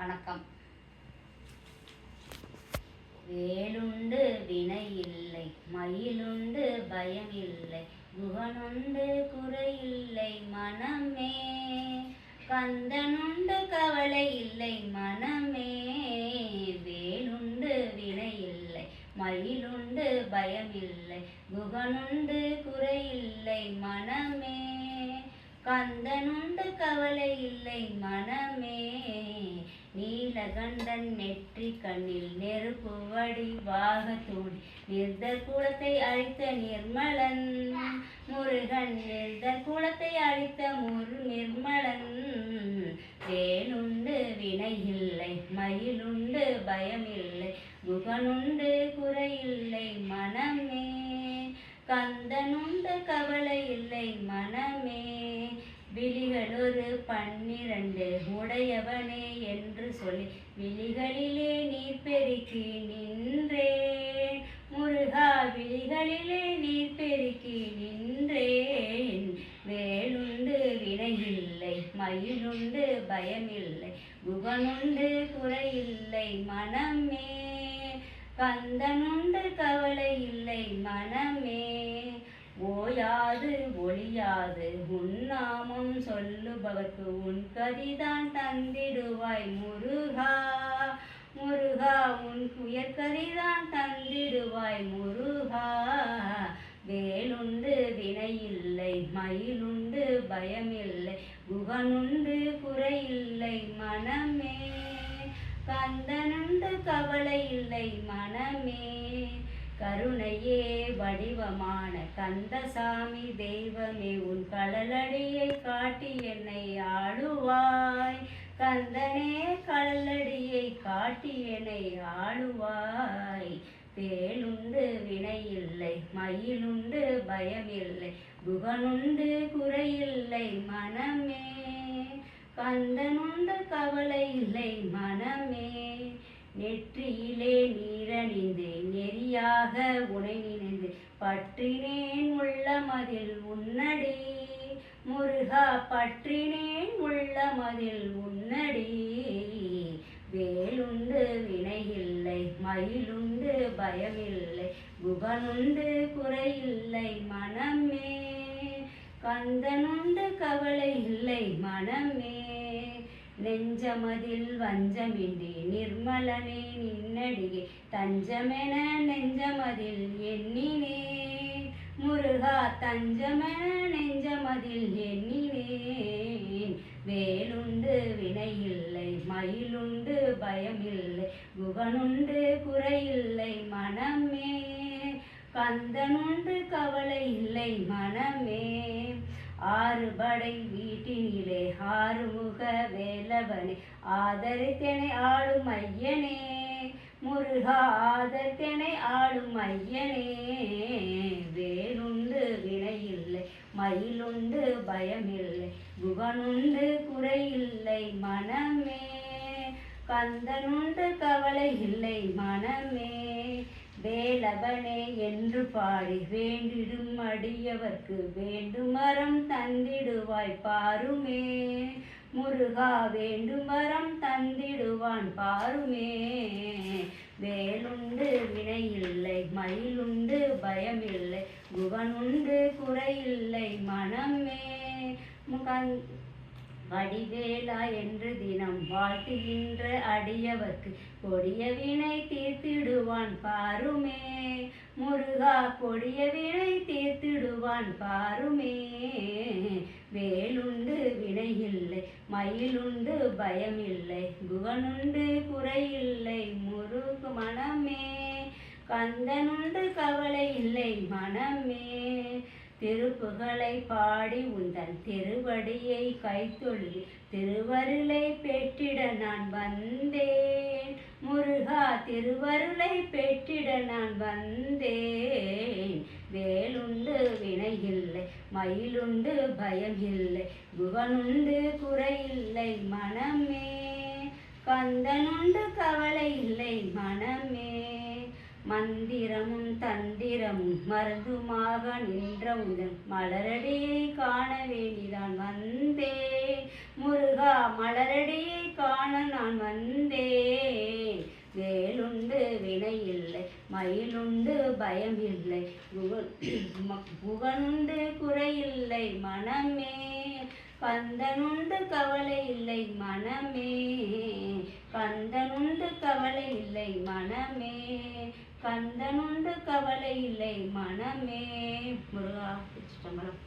வணக்கம். வேலுண்டு வினை இல்லை மயிலுண்டு பயம் இல்லை குகனுண்டு குறையில்லை மனமே. கந்தனுண்டு கவலை இல்லை மனமே. வேலுண்டு வினை இல்லை மயிலுண்டு பயமில்லை குகனுண்டு குறையில்லை மனமே. கந்தனுண்டு கவலை இல்லை மனமே. நீலகண்டன் நெற்றி கண்ணில் நெருப்பு வடிவாக நிர்தர் கூலத்தை அழித்த நிர்மலன் முருகன். நிர்தர் கூலத்தை அழித்த முரு நிர்மலன். வேலுண்டு வினையில்லை மயிலுண்டு பயமில்லை முகனுண்டு குறையில்லை மனமே கந்தனுண்டு கவலை இல்லை மனமே விழிகளொரு பன்னிரண்டு உடையவனே என்று சொல்லி விழிகளிலே நீர் பெருக்கி நின்றேன். முருகா விழிகளிலே நீர் பெருக்கி நின்றேன். வேலுண்டு வினையில்லை மயிலுண்டு பயமில்லை குகனுண்டு குறையில்லை மனமே கந்தனுண்டு கவலை இல்லை மனமே ஓயாது ஒளியாது உன்னாமம் சொல்லுபவர்க்கு உன் கதிதான் தந்திடுவாய் முருகா. முருகா உன் உயர்கதிதான் தந்திடுவாய் முருகா. வேலுண்டு வினையில்லை மயிலுண்டு பயமில்லை குகனுண்டு குறையில்லை மனமே. கந்தனுண்டு கவலை இல்லை மனமே. கருணையே வடிவமான கந்தசாமி தெய்வமே உன் கடலடியை காட்டி என்னை ஆளுவாய். கந்தனே கடலடியை காட்டி என்னை ஆளுவாய். வேலுண்டு வினையில்லை மயிலுண்டு பயமில்லை குகனுண்டு குறையில்லை மனமே. கந்தனுண்டு கவலை இல்லை மனமே. நெற்றியிலே நீரணிந்து நெறியாக உனை நினைந்து பற்றினேன் உள்ளமதில் உன்னடி. முருகா பற்றினேன் உள்ளமதில் உன்னடி. வேலுண்டு வினையில்லை மயிலுண்டு பயமில்லை குகனுண்டு குறையில்லை மனமே கந்தனுண்டு கவலை இல்லை மனமே நெஞ்சமதில் வஞ்சமின்றி நிர்மலனே நின்னடியே. தஞ்சமென நெஞ்சமதில் எண்ணினே. முருகா தஞ்சமென நெஞ்சமதில் எண்ணினேன் வேலுண்டு வினையில்லை மயிலுண்டு பயமில்லை குகனுண்டு குறையில்லை மனமே கந்தனுண்டு கவலை இல்லை மனமே ஆறுபடை வீட்டினிலே ஆறுமுக வேலவனே. ஆதரித்தனை ஆளும் ஐயனே. முருகா ஆதரித்தனை ஆளும் ஐயனே. வேலுண்டு வினையில்லை மயிலுண்டு பயமில்லை குகனுண்டு குறையில்லை மனமே. கந்தனுண்டு கவலை இல்லை மனமே. வேலவனே என்று பாடி வேண்டிடும் அடியவர்க்கு வேண்டுமரம் தந்திடுவாய் பாருமே. முருகா வேண்டுமரம் தந்திடுவான் பாருமே. வேலுண்டு வினையில்லை மயிலுண்டு பயமில்லை குகனுண்டு குறையில்லை மனமே. முகன் வடிவேலா என்று தினம் வாழ்த்துகின்ற அடியவர்க்கு கொடிய வினை தீர்த்திடுவான் பாருமே. முருகா கொடிய வினை தீர்த்திடுவான் பாருமே. வேலுண்டு வினையில்லை மயிலுண்டு பயமில்லை குகனுண்டு குறையில்லை முருகு மனமே. கந்தனுண்டு கவலை இல்லை மனமே. திருப்புகளை பாடி உந்தன் திருவடியை கைத்தொழி திருவருளை பெற்றிட நான் வந்தேன். முருகா திருவருளை பெற்றிட நான் வந்தேன். வேலுண்டு வினையில்லை மயிலுண்டு பயம் இல்லை குகனுண்டு குறையில்லை மனமே. கந்தனுண்டு கவலை இல்லை மனமே. மந்திரமும் தந்திரமும் மருதுமாக நின்ற முதல் மலரடியை காண வேண்டிதான் வந்தே. முருகா மலரடியை காண நான் வந்தே. வேலுண்டு வினை இல்லை மயிலுண்டு பயம் இல்லை புகனுண்டு குறையில்லை மனமே. கந்தனுண்டு கவலை இல்லை மனமே. கந்தனுண்டு கவலை இல்லை மனமே. கந்தனுண்டு கவலை இல்லை மனமே முருகா சிதம்பரம்